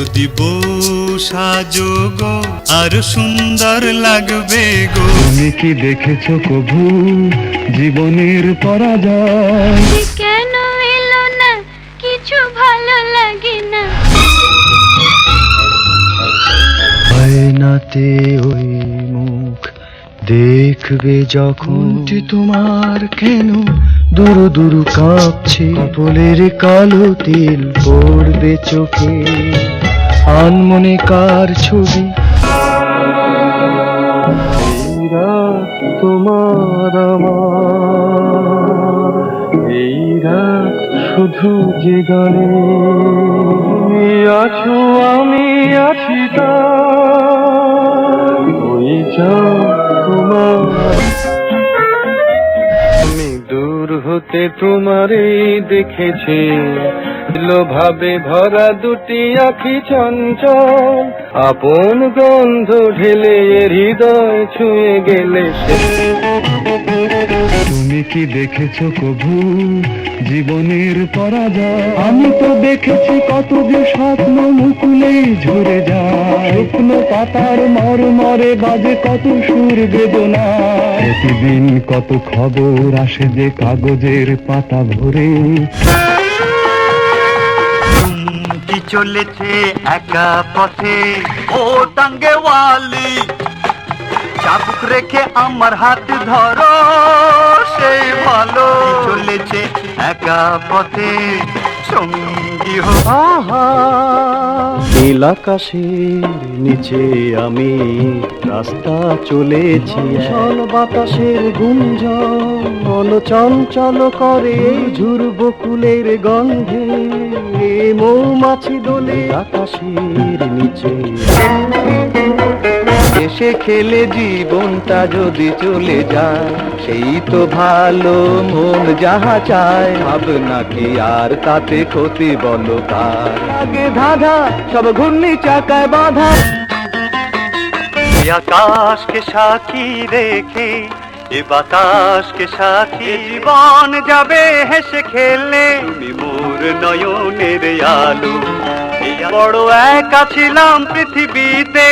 যদি বউ সাজো গো আর সুন্দর লাগবে গো। তুমি কি দেখেছ কভু জীবনের পরাজয়? কেন এলো না? কিছু ভালো লাগে না। আয়নাতে ওই মুখ দেখবে যখন। তোমার কেন? দুরু দুরু কাঁপছে। কপলের কালো তিল পড়বে চোখে। আনমনে কার ছবি তোমার এই রাত শুধু যে গানে। আছো, আমি আছি তাই। ওই তোমার। আমি দূর হতে তোমারই দেখেছি। ভাবে ভরা দুটি আখি চঞ্চল। আপন গন্ধ ঢেলে হৃদয় ছুঁয়ে গেলে সে। তুমি কি দেখেছ কভু জীবনের পরাজয়? আমি তো দেখেছি কত যে স্বপ্ন মুকুলে ঝরে যায়। শুকনো পাতার মর মরে বাজে কত সুর বেদনা প্রতিদিন কত খবর আসে যে কাগজের পাতা ভরে। চলেছে একা পথে। ও টাঙ্গেওয়ালি চাবুক রেখে আমার হাত ধরো সেই ভালো। চলেছে একা পথে। সঙ্গী নীল আকাশের নিচে আমি রাস্তা চলেছি। চল বাতাসের গুঞ্জন চঞ্চল করে ঝুর বকুলের গন্ধে মৌমাছি দোলে। আকাশের নিচে। এসে খেলে জীবনটা যদি চলে যায় সেই তো ভালো মন যাহা চায়। ভাবনা কি আর তাতে ক্ষতি বলো কার আগে ধাঁধা সব ঘূর্ণি চাকায় বাঁধা। আকাশকে সাক্ষী রেখে এ বাতাসকে সাক্ষী জীবন যাবে হেসে খেলে। তুমি মোর নয়নের আলো। বড় একা ছিলাম পৃথিবীতে।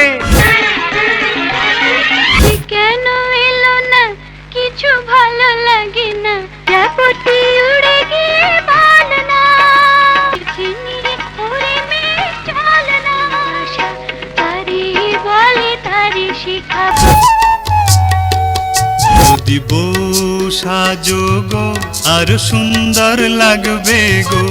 বউ সাজো গো আর সুন্দর লাগবে গো।